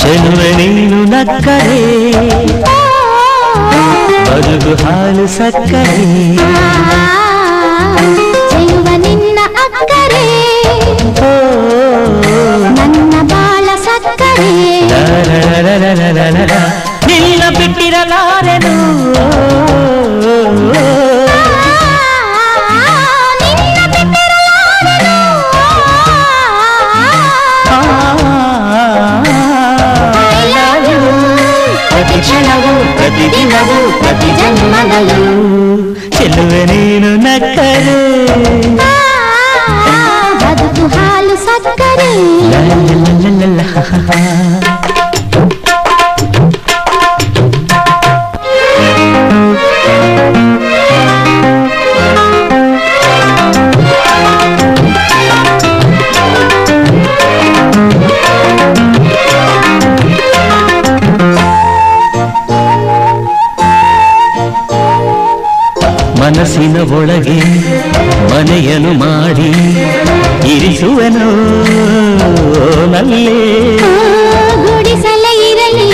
చెలువ నీను నక్కరే. బరుగు హాలు సక్కరే. చెలువ నిన్న అక్కరే. నన్న బాల సక్కరే. నిన్న బిట్టిర నారెను విడివవు ప్రతి జన్మలలో చెల్లువ నేను నక్కరే బతుకు హాలు సక్కరే ಮನಸ್ಸಿನ ಒಳಗೆ ಮನೆಯನ್ನು ಮಾಡಿ ಇರಿಸುವೆನು ನಲ್ಲೇ ಗುಡಿಸಲೇ ಇರಲಿ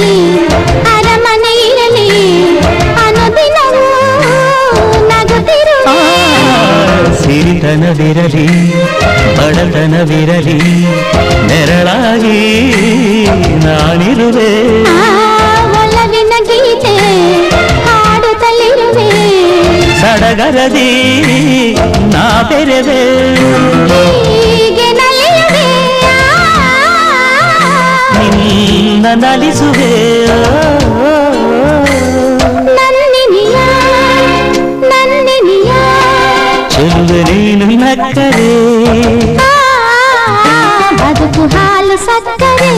ಅರಮನೆ ಇರಲಿ ಅನುದಿನವೂ ನಗುತ್ತಿರುವ ಸಿರಿತನವಿರಲಿ ಬಡತನವಿರಲಿ ನೆರಳಾಗಿ ನಾನಿರುವೆ ನಗರದಿ ನಾ ಬೆರೆವೆ ನಿನ್ನ ನಲಿಸುವೆ ಚಂದನೇನು ನಕ್ಕರೆ ಬದುಕು ಹಾಲು ಸಕ್ಕರೆ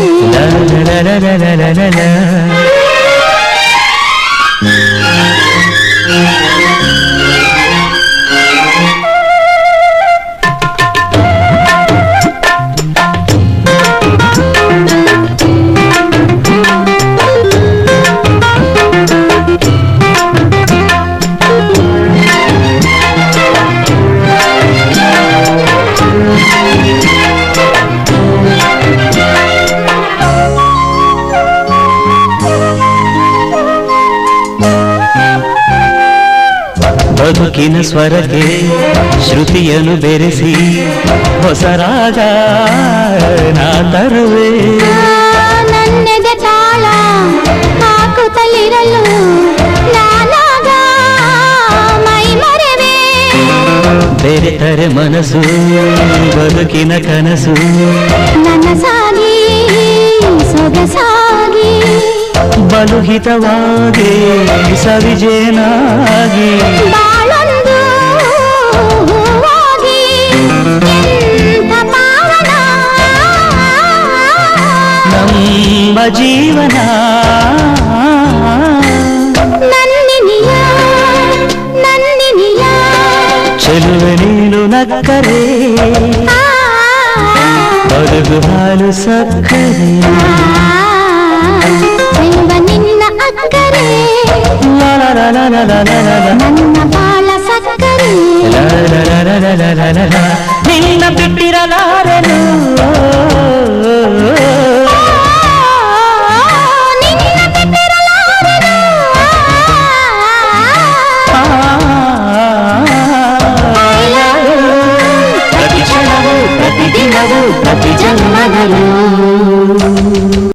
ಬದುಕಿನ ಸ್ವರಕ್ಕೆ ಶ್ರುತಿಯನ್ನು ಬೆರೆಸಿ ಹೊಸ ರಾಗ ನಾ ತರುವೆ. ನನ್ನೆದೆ ತಾಳ ಹಾಕುತ್ತಲಿರಲು ನಾನಾಗ ಮೈ ಮರೆವೆ. ಬೆರೆತರೆ ಮನಸ್ಸು ಬದುಕಿನ ಕನಸು. ನನಸಾಗಿ ಸೊಗಸಾಗಿ. ಬಲುಹಿತವಾಗಿ ಸವಿಜೇನಾಗಿ. ಸಕ್ಕರೆ ಬದುಕು ಹಾಲು ಸಕ್ಕರೆ ನಿನ್ನ ಅಕ್ಕರೆ ನನ್ನ ಬಾಳ ಸಕ್ಕರೆ ನಿನ್ನ ಬಿಟ್ಟಿರಲಾರನು